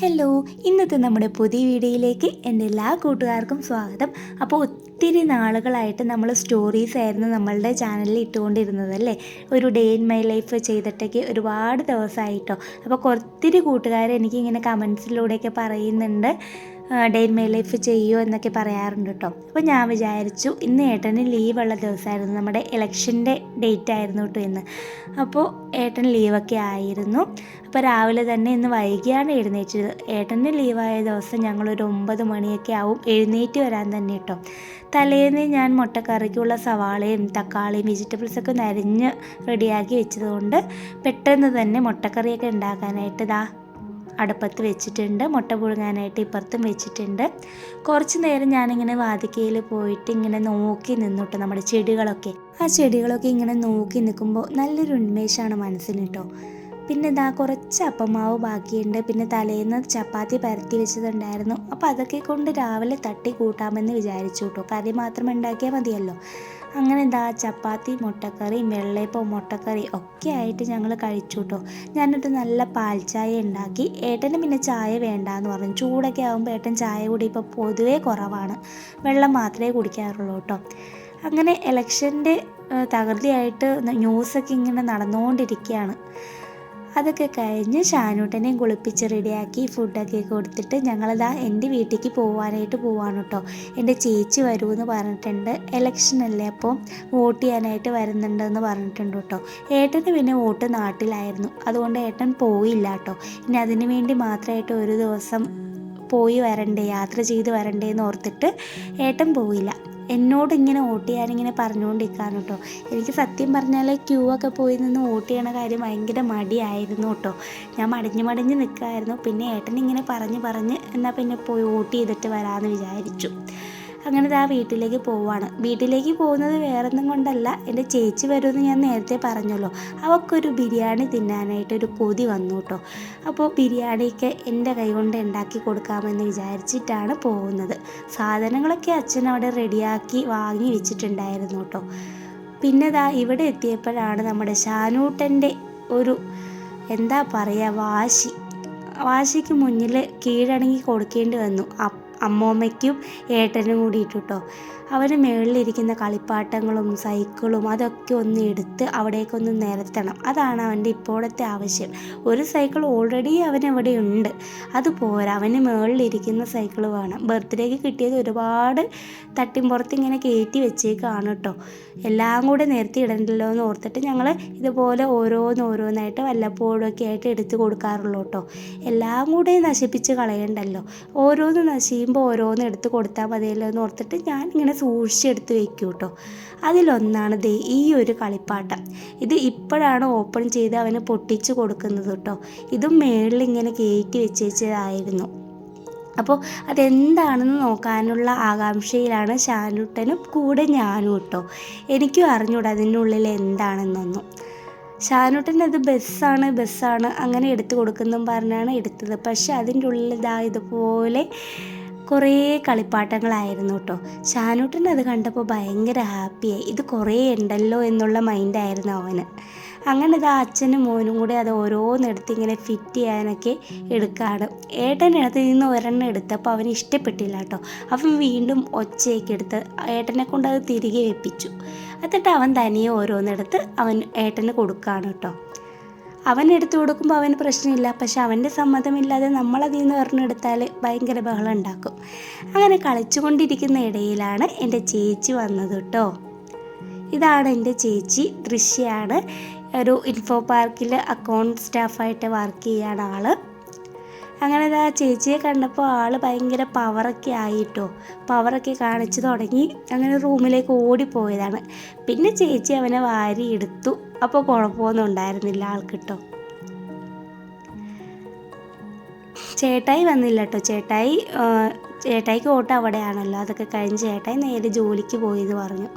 Hello ഇന്നത്തെ നമ്മുടെ പുതിയ വീഡിയോയിലേക്ക് എന്റെ എല്ലാ കൂട്ടുകാർക്കും സ്വാഗതം. അപ്പോൾ ഒത്തിരി നാളുകളായിട്ട് നമ്മൾ സ്റ്റോറീസ് ആയിരുന്നു നമ്മളുടെ ചാനലിൽ ഇട്ടുകൊണ്ടിരുന്നത് അല്ലേ? ഒരു ഡേ ഇൻ മൈ ലൈഫ് ചെയ്തിട്ടൊക്കെ ഒരുപാട് ദിവസമായിട്ടോ. അപ്പോൾ ഒത്തിരി കൂട്ടുകാർ എനിക്ക് ഇങ്ങനെ കമൻസിലൂടെയൊക്കെ പറയുന്നുണ്ട്. ഡേ മൈ ലൈഫ് ചെയ്യുമോ എന്നൊക്കെ പറയാറുണ്ട് കേട്ടോ അപ്പോൾ ഞാൻ വിചാരിച്ചു ഇന്ന് ഏട്ടന് ലീവുള്ള ദിവസമായിരുന്നു. നമ്മുടെ ഇലക്ഷന്റെ ഡേറ്റ് ആയിരുന്നു കേട്ടോ ഇന്ന്. അപ്പോൾ ഏട്ടൻ ലീവൊക്കെ ആയിരുന്നു. അപ്പോൾ രാവിലെ തന്നെ ഇന്ന് വൈകിയാണ് എഴുന്നേറ്റത്. ഏട്ടന് ലീവായ ദിവസം ഞങ്ങളൊരു ഒമ്പത് മണിയൊക്കെ ആവും എഴുന്നേറ്റ് വരാൻ തന്നെ കേട്ടോ തലേന്ന് ഞാൻ മുട്ടക്കറിക്കുള്ള സവാളയും തക്കാളിയും വെജിറ്റബിൾസൊക്കെ നരിഞ്ഞ് റെഡിയാക്കി വെച്ചതുകൊണ്ട് പെട്ടെന്ന് തന്നെ മുട്ടക്കറിയൊക്കെ ഉണ്ടാക്കാനായിട്ട് ദാ അടുപ്പത്ത് വെച്ചിട്ടുണ്ട്. മുട്ട പുഴുങ്ങാനായിട്ട് ഇപ്പുറത്തും വെച്ചിട്ടുണ്ട്. കുറച്ച് നേരം ഞാനിങ്ങനെ വാതിക്കയിൽ പോയിട്ട് ഇങ്ങനെ നോക്കി നിന്നുട്ടോ നമ്മുടെ ചെടികളൊക്കെ. ആ ചെടികളൊക്കെ ഇങ്ങനെ നോക്കി നിൽക്കുമ്പോൾ നല്ലൊരു ഉന്മേഷമാണ് മനസ്സിന് കേട്ടോ പിന്നെ ഇതാ കുറച്ച് അപ്പമാവ് ബാക്കിയുണ്ട്. പിന്നെ തലേന്ന് ചപ്പാത്തി പരത്തി വെച്ചതുണ്ടായിരുന്നു. അപ്പോൾ അതൊക്കെ കൊണ്ട് രാവിലെ തട്ടി കൂട്ടാമെന്ന് വിചാരിച്ചു കേട്ടോ കറി മാത്രം ഉണ്ടാക്കിയാൽ മതിയല്ലോ. അങ്ങനെ എന്താ ചപ്പാത്തി മുട്ടക്കറി വെള്ളയപ്പം മുട്ടക്കറി ഒക്കെ ആയിട്ട് ഞങ്ങൾ കഴിച്ചു കേട്ടോ ഞാനിട്ട് നല്ല പാൽ ചായ ഉണ്ടാക്കി ഏട്ടന് പിന്നെ ചായ വേണ്ട എന്ന് പറഞ്ഞു. ചൂടൊക്കെ ആകുമ്പോൾ ഏട്ടൻ ചായ കൂടി ഇപ്പോൾ പൊതുവേ കുറവാണ്. വെള്ളം മാത്രമേ കുടിക്കാറുള്ളൂ കേട്ടോ അങ്ങനെ ഇലക്ഷന്റെ തകൃതിയായിട്ട് ന്യൂസൊക്കെ ഇങ്ങനെ നടന്നുകൊണ്ടിരിക്കുകയാണ് അതൊക്കെ കഴിഞ്ഞ് ഷാനൂട്ടനെയും കുളിപ്പിച്ച് റെഡിയാക്കി ഫുഡൊക്കെ കൊടുത്തിട്ട് ഞങ്ങളിതാ എന്റെ വീട്ടിലേക്ക് പോകാനായിട്ട് പോവാണ് കേട്ടോ. എന്റെ ചേച്ചി വരുമെന്ന് പറഞ്ഞിട്ടുണ്ട്. ഇലക്ഷൻ അല്ലേ അപ്പോൾ വോട്ട് ചെയ്യാനായിട്ട് വരുന്നുണ്ടെന്ന് പറഞ്ഞിട്ടുണ്ട് കേട്ടോ. ഏട്ടന് പിന്നെ വോട്ട് നാട്ടിലായിരുന്നു. അതുകൊണ്ട് ഏട്ടൻ പോയില്ല കേട്ടോ. ഇനി അതിന് വേണ്ടി മാത്രമായിട്ട് ഒരു ദിവസം പോയി വരണ്ടേ യാത്ര ചെയ്ത് വരണ്ടേ എന്ന് ഓർത്തിട്ട് ഏട്ടൻ പോയില്ല. എന്നോട് ഇങ്ങനെ വോട്ട് ചെയ്യാനിങ്ങനെ പറഞ്ഞുകൊണ്ടിരിക്കുകയാണ് കേട്ടോ. എനിക്ക് സത്യം പറഞ്ഞാൽ ക്യൂ ഒക്കെ പോയി നിന്ന് വോട്ട് ചെയ്യണ കാര്യം ഭയങ്കര മടിയായിരുന്നു കേട്ടോ. ഞാൻ മടിഞ്ഞ് മടിഞ്ഞ് നിൽക്കുമായിരുന്നു പിന്നെ ഏട്ടൻ ഇങ്ങനെ പറഞ്ഞ് പറഞ്ഞ് എന്നാൽ പിന്നെ പോയി വോട്ട് ചെയ്തിട്ട് വരാമെന്ന് വിചാരിച്ചു. അങ്ങനെ ആ വീട്ടിലേക്ക് പോവാണ് വീട്ടിലേക്ക് പോകുന്നത് വേറൊന്നും കൊണ്ടല്ല. എന്റെ ചേച്ചി വരുമെന്ന് ഞാൻ നേരത്തെ പറഞ്ഞല്ലോ. അവൾക്കൊരു ബിരിയാണി തിന്നാനായിട്ട് ഒരു കൊതി വന്നു കേട്ടോ. അപ്പോൾ ബിരിയാണിയൊക്കെ എന്റെ കൈ കൊണ്ട് ഉണ്ടാക്കി കൊടുക്കാമെന്ന് വിചാരിച്ചിട്ടാണ് പോകുന്നത്. സാധനങ്ങളൊക്കെ അച്ഛൻ അവിടെ റെഡിയാക്കി വാങ്ങി വെച്ചിട്ടുണ്ടായിരുന്നു കേട്ടോ. പിന്നെ ദാ ഇവിടെ എത്തിയപ്പോഴാണ് നമ്മുടെ ഷാനൂട്ടന്റെ ഒരു എന്താ പറയുക വാശി. വാശിക്ക് മുന്നിൽ കീഴടങ്ങി കൊടുക്കേണ്ടി വന്നു. അപ്പ അമ്മൂമ്മയ്ക്കും ഏട്ടനും കൂടിയിട്ട് കേട്ടോ അവന് മുകളിലിരിക്കുന്ന കളിപ്പാട്ടങ്ങളും സൈക്കിളും അതൊക്കെ ഒന്ന് എടുത്ത് അവിടേക്കൊന്ന് നിരത്തണം. അതാണ് അവന്റെ ഇപ്പോഴത്തെ ആവശ്യം. ഒരു സൈക്കിൾ ഓൾറെഡി അവനവിടെ ഉണ്ട്. അത് പോരാ അവന് മുകളിലിരിക്കുന്ന സൈക്കിൾ വേണം. ബർത്ത്ഡേക്ക് കിട്ടിയത് ഒരുപാട് തട്ടിമ്പുറത്ത് ഇങ്ങനെ കയറ്റി വെച്ചേക്കാണ് കേട്ടോ എല്ലാം കൂടെ നിരത്തി ഇടണ്ടല്ലോ എന്ന് ഓർത്തിട്ട് ഞങ്ങൾ ഇതുപോലെ ഓരോന്ന് ഓരോന്നായിട്ട് വല്ലപ്പോഴും ഒക്കെ ആയിട്ട് എടുത്തു കൊടുക്കാറുള്ളൂ കേട്ടോ എല്ലാം കൂടെ നശിപ്പിച്ച് കളയണ്ടല്ലോ. ഓരോന്ന് നശിയുമ്പോൾ ഓരോന്ന് എടുത്ത് കൊടുത്താൽ മതിയല്ലോ എന്ന് ഓർത്തിട്ട് ഞാൻ ഇങ്ങനെ സൂക്ഷിച്ചെടുത്ത് വെക്കും കേട്ടോ അതിലൊന്നാണ് ദേ ഈ ഒരു കളിപ്പാട്ടം. ഇത് ഇപ്പോഴാണ് ഓപ്പൺ ചെയ്ത് അവന് പൊട്ടിച്ച് കൊടുക്കുന്നത് കേട്ടോ ഇതും മേളിൽ ഇങ്ങനെ കയറ്റി വെച്ചേച്ചതായിരുന്നു. അപ്പോൾ അതെന്താണെന്ന് നോക്കാനുള്ള ആകാംക്ഷയിലാണ് ഷാനുട്ടനും കൂടെ ഞാനും കേട്ടോ എനിക്കും അറിഞ്ഞൂടാ അതിനുള്ളിൽ എന്താണെന്നൊന്നും. ഷാനുട്ടൻ അത് ബസ്സാണ് ബസ്സാണ് അങ്ങനെ എടുത്തു കൊടുക്കുന്നതും പറഞ്ഞാണ് എടുത്തത്. പക്ഷെ അതിന്റെ ഉള്ളിൽ ഇതാ ഇതുപോലെ കുറേ കളിപ്പാട്ടങ്ങളായിരുന്നു കേട്ടോ ഷാനൂട്ടൻ അത് കണ്ടപ്പോൾ ഭയങ്കര ഹാപ്പിയായി ഇത് കുറേ ഉണ്ടല്ലോ എന്നുള്ള മൈൻഡായിരുന്നു അവന്. അങ്ങനെ ഇത് അച്ഛനും മോനും കൂടി അത് ഓരോന്നെടുത്ത് ഇങ്ങനെ ഫിറ്റ് ചെയ്യാനൊക്കെ എടുക്കുകയാണ് ഏട്ടന്റെ അടുത്ത് നിന്ന് ഒരെണ്ണം എടുത്തപ്പോൾ അവന് ഇഷ്ടപ്പെട്ടില്ല കേട്ടോ അവൻ വീണ്ടും ഒച്ചയൊക്കെ എടുത്ത് ഏട്ടനെ കൊണ്ട് അത് തിരികെ വെപ്പിച്ചു. എന്നിട്ട് അവൻ തനിയെ ഓരോന്നെടുത്ത് അവൻ ഏട്ടന് കൊടുക്കുകയാണ് കേട്ടോ അവൻ എടുത്തു കൊടുക്കുമ്പോൾ അവന് പ്രശ്നമില്ല. പക്ഷെ അവന്റെ സമ്മതമില്ലാതെ നമ്മളതിൽ നിന്ന് ഒരെണ്ണെടുത്താൽ ഭയങ്കര ബഹളം ഉണ്ടാക്കും. അങ്ങനെ കളിച്ചുകൊണ്ടിരിക്കുന്ന ഇടയിലാണ് എന്റെ ചേച്ചി വന്നത് കേട്ടോ ഇതാണ് എന്റെ ചേച്ചി ദൃശ്യയാണ് ഒരു ഇൻഫോ പാർക്കിൽ അക്കൗണ്ട് സ്റ്റാഫായിട്ട് വർക്ക് ചെയ്യാണ് ആൾ. അങ്ങനെ ആ ചേച്ചിയെ കണ്ടപ്പോൾ ആൾ ഭയങ്കര പവറൊക്കെ ആയിട്ടോ. പവറൊക്കെ കാണിച്ചു തുടങ്ങി. അങ്ങനെ റൂമിലേക്ക് ഓടിപ്പോയതാണ് പിന്നെ ചേച്ചി അവനെ വാരി എടുത്തു. അപ്പോൾ കുഴപ്പമൊന്നും ഉണ്ടായിരുന്നില്ല ആൾക്കിട്ടോ. ചേട്ടായി വന്നില്ല കേട്ടോ ചേട്ടായി ചേട്ടായിക്ക് ഓട്ടം അവിടെയാണല്ലോ. അതൊക്കെ കഴിഞ്ഞ് ചേട്ടായി നേരെ ജോലിക്ക് പോയെന്ന് പറഞ്ഞു.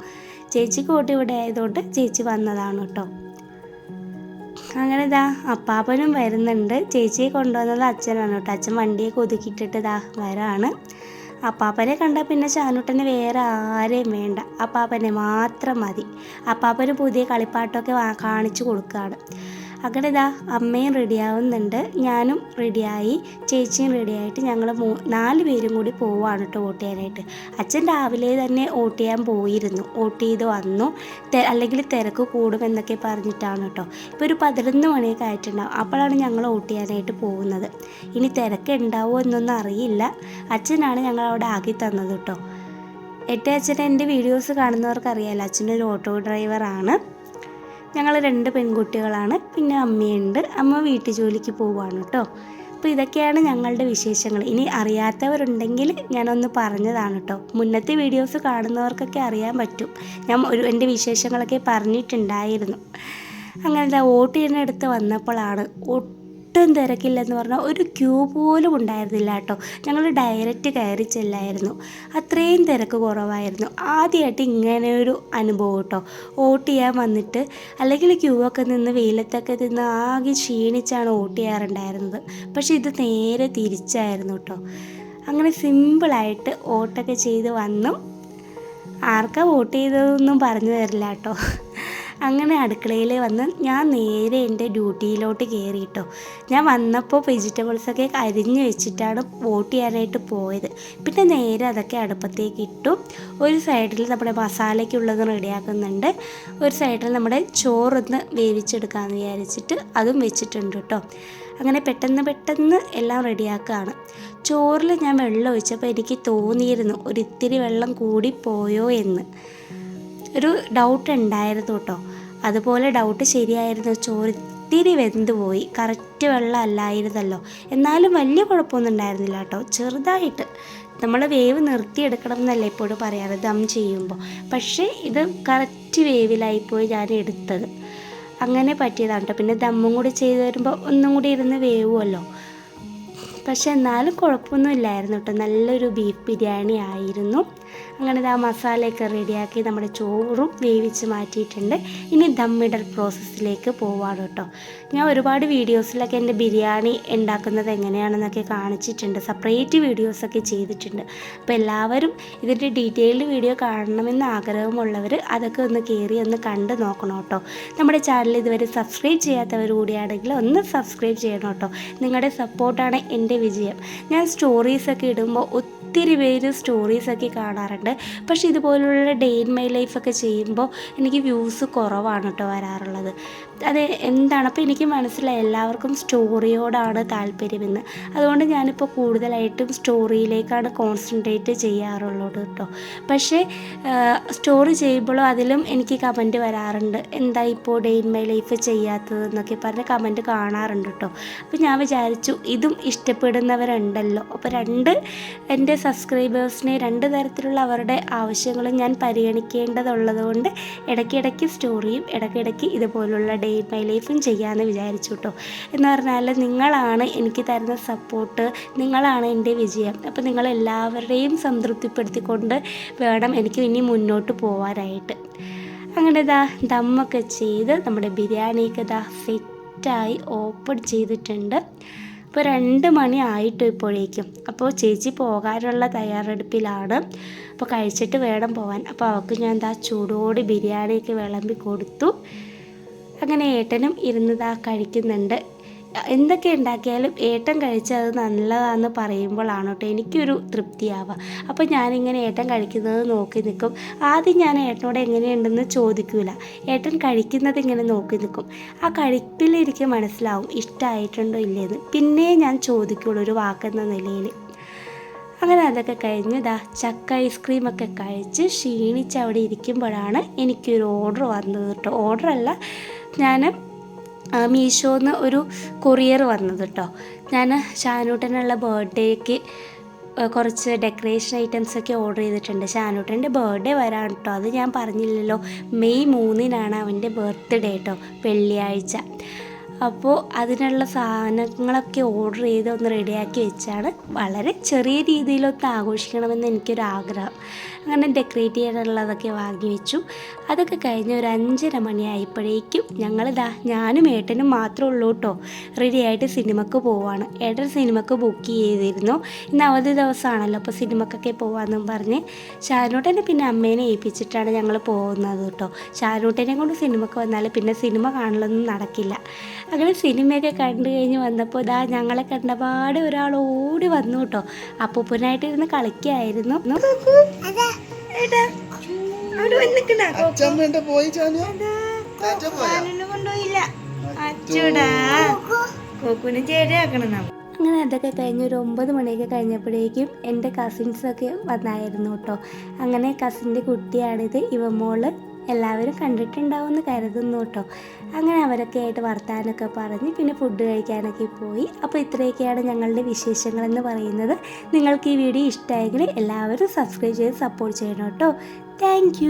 ചേച്ചിക്ക് ഓട്ടം ഇവിടെ ആയതുകൊണ്ട് ചേച്ചി വന്നതാണ് കേട്ടോ അങ്ങനെ ഇതാ അപ്പാപ്പനും വരുന്നുണ്ട്. ചേച്ചിയെ കൊണ്ടുവന്നത് അച്ഛനാണ് കേട്ടോ. അച്ഛൻ വണ്ടിയൊക്കെ ഒതുക്കിയിട്ടിട്ട് ഇതാ വരാണ്. അപ്പാപ്പനെ കണ്ടാൽ പിന്നെ ചാനൂട്ടനെ വേറെ ആരെയും വേണ്ട. അപ്പാപ്പനെ മാത്രം മതി. അപ്പാപ്പന് പുതിയ കളിപ്പാട്ടമൊക്കെ കാണിച്ചു കൊടുക്കുകയാണ്. അങ്ങനെ ഇതാ അമ്മയും റെഡിയാവുന്നുണ്ട്. ഞാനും റെഡിയായി. ചേച്ചിയും റെഡിയായിട്ട് ഞങ്ങൾ മൂ നാല് പേരും കൂടി പോവാണ് കേട്ടോ വോട്ട് ചെയ്യാനായിട്ട്. അച്ഛൻ രാവിലെ തന്നെ വോട്ട് ചെയ്യാൻ പോയിരുന്നു. വോട്ട് ചെയ്ത് വന്നു. അല്ലെങ്കിൽ തിരക്ക് കൂടുമെന്നൊക്കെ പറഞ്ഞിട്ടാണ് കേട്ടോ ഇപ്പോൾ ഒരു പതിനൊന്ന് മണിയൊക്കെ ആയിട്ടുണ്ടാവും. അപ്പോഴാണ് ഞങ്ങൾ വോട്ട് ചെയ്യാനായിട്ട് പോകുന്നത്. ഇനി തിരക്ക് ഉണ്ടാവുമോ എന്നൊന്നും അറിയില്ല. അച്ഛനാണ് ഞങ്ങൾ അവിടെ ആക്കി തന്നത് കേട്ടോ എട്ടേ അച്ഛനെ എന്റെ വീഡിയോസ് കാണുന്നവർക്ക് അറിയാമല്ലോ അച്ഛനൊരു ഓട്ടോ ഡ്രൈവറാണ്. ഞങ്ങൾ രണ്ട് പെൺകുട്ടികളാണ് പിന്നെ അമ്മയുണ്ട്. അമ്മ വീട്ടു ജോലിക്ക് പോവുകയാണ് കേട്ടോ അപ്പോൾ ഇതൊക്കെയാണ് ഞങ്ങളുടെ വിശേഷങ്ങൾ. ഇനി അറിയാത്തവരുണ്ടെങ്കിൽ ഞാനൊന്ന് പറഞ്ഞതാണ് കേട്ടോ മുന്നത്തെ വീഡിയോസ് കാണുന്നവർക്കൊക്കെ അറിയാൻ പറ്റും. ഞാൻ ഒരു എന്റെ വിശേഷങ്ങളൊക്കെ പറഞ്ഞിട്ടുണ്ടായിരുന്നു. അങ്ങനെ വോട്ട് ചെയ്യുന്നിടത്ത് വന്നപ്പോഴാണ് ഒട്ടും തിരക്കില്ലെന്ന് പറഞ്ഞാൽ ഒരു ക്യൂ പോലും ഉണ്ടായിരുന്നില്ല കേട്ടോ. ഞങ്ങൾ ഡയറക്റ്റ് കയറി ചെല്ലായിരുന്നു. അത്രയും തിരക്ക് കുറവായിരുന്നു. ആദ്യമായിട്ട് ഇങ്ങനെ ഒരു അനുഭവം കേട്ടോ. വോട്ട് ചെയ്യാൻ വന്നിട്ട് അല്ലെങ്കിൽ ക്യൂ ഒക്കെ നിന്ന് വെയിലത്തൊക്കെ നിന്ന് ആകെ ക്ഷീണിച്ചാണ് വോട്ട് ചെയ്യാറുണ്ടായിരുന്നത്. പക്ഷെ ഇത് നേരെ തിരിച്ചായിരുന്നു കേട്ടോ. അങ്ങനെ സിമ്പിളായിട്ട് വോട്ടൊക്കെ ചെയ്ത് വന്നു. ആർക്കാ വോട്ട് ചെയ്തതൊന്നും പറഞ്ഞു തരില്ല കേട്ടോ. അങ്ങനെ അടുക്കളയിൽ വന്ന് ഞാൻ നേരെ എന്റെ ഡ്യൂട്ടിയിലോട്ട് കയറി കേട്ടോ ഞാൻ വന്നപ്പോൾ വെജിറ്റബിൾസൊക്കെ അരിഞ്ഞ് വെച്ചിട്ടാണ് വോട്ട് ചെയ്യാനായിട്ട് പോയത്. പിന്നെ നേരെ അതൊക്കെ അടുപ്പത്തേക്ക് ഇട്ടു. ഒരു സൈഡിൽ നമ്മുടെ മസാലയ്ക്കുള്ളത് റെഡിയാക്കുന്നുണ്ട്. ഒരു സൈഡിൽ നമ്മുടെ ചോറൊന്ന് വേവിച്ചെടുക്കാമെന്ന് വിചാരിച്ചിട്ട് അതും വെച്ചിട്ടുണ്ട് കേട്ടോ. അങ്ങനെ പെട്ടെന്ന് പെട്ടെന്ന് എല്ലാം റെഡിയാക്കുകയാണ് ചോറിൽ ഞാൻ വെള്ളം ഒഴിച്ചപ്പോൾ എനിക്ക് തോന്നിയിരുന്നു ഒരു ഇത്തിരി വെള്ളം കൂടി പോയോ എന്ന്. ഒരു ഡൗട്ട് ഉണ്ടായിരുന്നു കേട്ടോ അതുപോലെ ഡൗട്ട് ശരിയായിരുന്നു. ചോറ് ഇത്തിരി വെന്ത് പോയി. കറക്റ്റ് വെള്ളം അല്ലായിരുന്നല്ലോ. എന്നാലും വലിയ കുഴപ്പമൊന്നും ഉണ്ടായിരുന്നില്ല കേട്ടോ ചെറുതായിട്ട് നമ്മൾ വേവ് നിർത്തിയെടുക്കണം എന്നല്ലേ എപ്പോഴും പറയാറ്. ദം ചെയ്യുമ്പോൾ പക്ഷേ ഇത് കറക്റ്റ് വേവിലായിപ്പോയി ഞാൻ എടുത്തത്. അങ്ങനെ പറ്റിയതാണ് കേട്ടോ പിന്നെ ദമ്മും കൂടി ചെയ്ത് വരുമ്പോൾ ഒന്നും കൂടി ഇരുന്ന് വേവുമല്ലോ പക്ഷെ എന്നാലും കുഴപ്പമൊന്നും ഇല്ലായിരുന്നു കേട്ടോ നല്ലൊരു ബീഫ് ബിരിയാണി ആയിരുന്നു. അങ്ങനെ ഇതാ മസാലയൊക്കെ റെഡിയാക്കി നമ്മുടെ ചോറും വേവിച്ച് മാറ്റിയിട്ടുണ്ട്. ഇനി ദമ്മിടൽ പ്രോസസ്സിലേക്ക് പോവാണ് കേട്ടോ. ഞാൻ ഒരുപാട് വീഡിയോസിലൊക്കെ എന്റെ ബിരിയാണി ഉണ്ടാക്കുന്നത് എങ്ങനെയാണെന്നൊക്കെ കാണിച്ചിട്ടുണ്ട്. സെപ്പറേറ്റ് വീഡിയോസൊക്കെ ചെയ്തിട്ടുണ്ട്. അപ്പോൾ എല്ലാവരും ഇതിന്റെ ഡീറ്റെയിൽഡ് വീഡിയോ കാണണമെന്ന് ആഗ്രഹമുള്ളവർ അതൊക്കെ ഒന്ന് കയറി ഒന്ന് കണ്ട് നോക്കണം കേട്ടോ. നമ്മുടെ ചാനൽ ഇതുവരെ സബ്സ്ക്രൈബ് ചെയ്യാത്തവർ കൂടിയാണെങ്കിൽ ഒന്ന് സബ്സ്ക്രൈബ് ചെയ്യണം കേട്ടോ. നിങ്ങളുടെ സപ്പോർട്ടാണ് എന്റെ വിജയം. ഞാൻ സ്റ്റോറീസൊക്കെ ഇടുമ്പോൾ ഒത്തിരി പേര് സ്റ്റോറീസൊക്കെ കാണാറുണ്ട്. പക്ഷേ ഇതുപോലുള്ള ഡേ ഇൻ മൈ ലൈഫൊക്കെ ചെയ്യുമ്പോൾ എനിക്ക് വ്യൂസ് കുറവാണ് കേട്ടോ വരാറുള്ളത്. അത് എന്താണ്? അപ്പോൾ എനിക്ക് മനസ്സിലായി എല്ലാവർക്കും സ്റ്റോറിയോടാണ് താല്പര്യമെന്ന്. അതുകൊണ്ട് ഞാനിപ്പോൾ കൂടുതലായിട്ടും സ്റ്റോറിയിലേക്കാണ് കോൺസെൻട്രേറ്റ് ചെയ്യാറുള്ളത് കേട്ടോ പക്ഷേ സ്റ്റോറി ചെയ്യുമ്പോഴും അതിലും എനിക്ക് കമന്റ് വരാറുണ്ട്. എന്താ ഇപ്പോൾ ഡേ ഇൻ മൈ ലൈഫ് ചെയ്യാത്തത് എന്നൊക്കെ പറഞ്ഞ് കമന്റ് കാണാറുണ്ട് കേട്ടോ അപ്പോൾ ഞാൻ വിചാരിച്ചു ഇതും ഇഷ്ടപ്പെടുന്നവരുണ്ടല്ലോ. അപ്പോൾ രണ്ട് എന്റെ സബ്സ്ക്രൈബേഴ്സിനെ രണ്ട് തരത്തിലുള്ള അവരുടെ ആവശ്യങ്ങളും ഞാൻ പരിഗണിക്കേണ്ടതുള്ളതുകൊണ്ട് ഇടയ്ക്കിടയ്ക്ക് സ്റ്റോറിയും ഇടയ്ക്കിടയ്ക്ക് ഇതുപോലുള്ള ഇൻ മൈ ലൈഫും ചെയ്യാമെന്ന് വിചാരിച്ചു കേട്ടോ എന്ന് പറഞ്ഞാൽ നിങ്ങളാണ് എനിക്ക് തരുന്ന സപ്പോർട്ട് നിങ്ങളാണ് എന്റെ വിജയം. അപ്പോൾ നിങ്ങളെല്ലാവരുടെയും സംതൃപ്തിപ്പെടുത്തിക്കൊണ്ട് വേണം എനിക്ക് ഇനി മുന്നോട്ട് പോകാനായിട്ട് അങ്ങനെ ഇതാ ദമ്മൊക്കെ ചെയ്ത് നമ്മുടെ ബിരിയാണിയൊക്കെ ഇതാ സെറ്റായി ഓപ്പൺ ചെയ്തിട്ടുണ്ട്. ഇപ്പോൾ രണ്ട് മണി ആയിട്ട് ഇപ്പോഴേക്കും. അപ്പോൾ ചേച്ചി പോകാനുള്ള തയ്യാറെടുപ്പിലാണ്. അപ്പോൾ കഴിച്ചിട്ട് വേണം പോകാൻ അപ്പോൾ അവൾക്ക് ഞാൻ എന്താ ചൂടോടെ ബിരിയാണിയൊക്കെ വിളമ്പി കൊടുത്തു. അങ്ങനെ ഏട്ടനും ഇരുന്നതാ കഴിക്കുന്നുണ്ട്. എന്തൊക്കെ ഉണ്ടാക്കിയാലും ഏട്ടൻ കഴിച്ചത് നല്ലതാണെന്ന് പറയുമ്പോഴാണ് കേട്ടോ എനിക്കൊരു തൃപ്തിയാവുക. അപ്പോൾ ഞാനിങ്ങനെ ഏട്ടൻ കഴിക്കുന്നത് നോക്കി നിൽക്കും. ആദ്യം ഞാൻ ഏട്ടനോട് എങ്ങനെയുണ്ടെന്ന് ചോദിക്കൂല. ഏട്ടൻ കഴിക്കുന്നത് ഇങ്ങനെ നോക്കി നിൽക്കും. ആ കഴിപ്പിൽ എനിക്ക് മനസ്സിലാവും ഇഷ്ടമായിട്ടുണ്ടോ ഇല്ലേന്ന്. പിന്നെ ഞാൻ ചോദിക്കുള്ളൂ ഒരു വാക്കെന്ന നിലയിൽ. അങ്ങനെ അതൊക്കെ കഴിഞ്ഞ് ദാ ചക്ക ഐസ്ക്രീമൊക്കെ കഴിച്ച് ക്ഷീണിച്ച് അവിടെ ഇരിക്കുമ്പോഴാണ് എനിക്കൊരു ഓർഡർ വന്നത് കേട്ടോ. ഓർഡറല്ല ഞാൻ മീഷോന്ന് ഒരു കൊറിയർ വന്നത് കേട്ടോ ഞാൻ ഷാനൂട്ടനുള്ള ബർത്ത്ഡേക്ക് കുറച്ച് ഡെക്കറേഷൻ ഐറ്റംസ് ഒക്കെ ഓർഡർ ചെയ്തിട്ടുണ്ട്. ഷാനൂട്ടന്റെ ബർത്ത്ഡേ വരാൻ കേട്ടോ അത് ഞാൻ പറഞ്ഞില്ലല്ലോ. മെയ് മൂന്നിനാണ് അവന്റെ ബർത്ത്ഡേ കേട്ടോ വെള്ളിയാഴ്ച. അപ്പോൾ അതിനുള്ള സാധനങ്ങളൊക്കെ ഓർഡർ ചെയ്ത് ഒന്ന് റെഡിയാക്കി വെച്ചാണ് വളരെ ചെറിയ രീതിയിലൊന്ന് ആഘോഷിക്കണമെന്ന് എനിക്കൊരു ആഗ്രഹം. അങ്ങനെ ഡെക്കറേറ്റ് ചെയ്യാനുള്ളതൊക്കെ വാങ്ങി വെച്ചു. അതൊക്കെ കഴിഞ്ഞ് ഒരു അഞ്ചര മണിയായപ്പോഴേക്കും ഞങ്ങളിതാ ഞാനും ഏട്ടനും മാത്രമേ ഉള്ളൂ കേട്ടോ റെഡി ആയിട്ട് സിനിമക്ക് പോവാണ്. ഏട്ടൻ സിനിമക്ക് ബുക്ക് ചെയ്തിരുന്നു. ഇന്ന് അവധി ദിവസമാണല്ലോ അപ്പോൾ സിനിമക്കൊക്കെ പോവാമെന്നും പറഞ്ഞ് ഷാനൂട്ടനെ പിന്നെ അമ്മേനെ ഏൽപ്പിച്ചിട്ടാണ് ഞങ്ങൾ പോകുന്നത് കേട്ടോ ഷാനൂട്ടനെ കൊണ്ട് സിനിമക്ക് വന്നാൽ പിന്നെ സിനിമ കാണലൊന്നും നടക്കില്ല. അങ്ങനെ സിനിമയൊക്കെ കണ്ടു കഴിഞ്ഞ് വന്നപ്പോൾ ഇതാ ഞങ്ങളെ കണ്ടപാട് ഒരാൾ ഓടി വന്നു കേട്ടോ. അപ്പൂപ്പനായിട്ട് ഇരുന്ന് കളിക്കായിരുന്നു കൊണ്ടുപോയില്ല. അച്ചൂടാ. കോക്കുനെ ചേരയാക്കണം നമ്മ അങ്ങനെ അതൊക്കെ കഴിഞ്ഞ് ഒരു ഒമ്പത് മണിയൊക്കെ കഴിഞ്ഞപ്പോഴേക്കും എന്റെ കസിൻസൊക്കെ വന്നായിരുന്നു കേട്ടോ. അങ്ങനെ കസിന്റെ കുട്ടിയാണിത് ഇവ മോൾ. എല്ലാവരും കണ്ടിട്ടുണ്ടാവുമെന്ന് കരുതുന്നു കേട്ടോ. അങ്ങനെ അവരൊക്കെ ആയിട്ട് വർത്താനൊക്കെ പറഞ്ഞ് പിന്നെ ഫുഡ് കഴിക്കാനൊക്കെ പോയി. അപ്പോൾ ഇത്രയൊക്കെയാണ് ഞങ്ങളുടെ വിശേഷങ്ങളെന്ന് പറയുന്നത്. നിങ്ങൾക്ക് ഈ വീഡിയോ ഇഷ്ടമായെങ്കിൽ എല്ലാവരും സബ്സ്ക്രൈബ് ചെയ്ത് സപ്പോർട്ട് ചെയ്യണം കേട്ടോ. താങ്ക്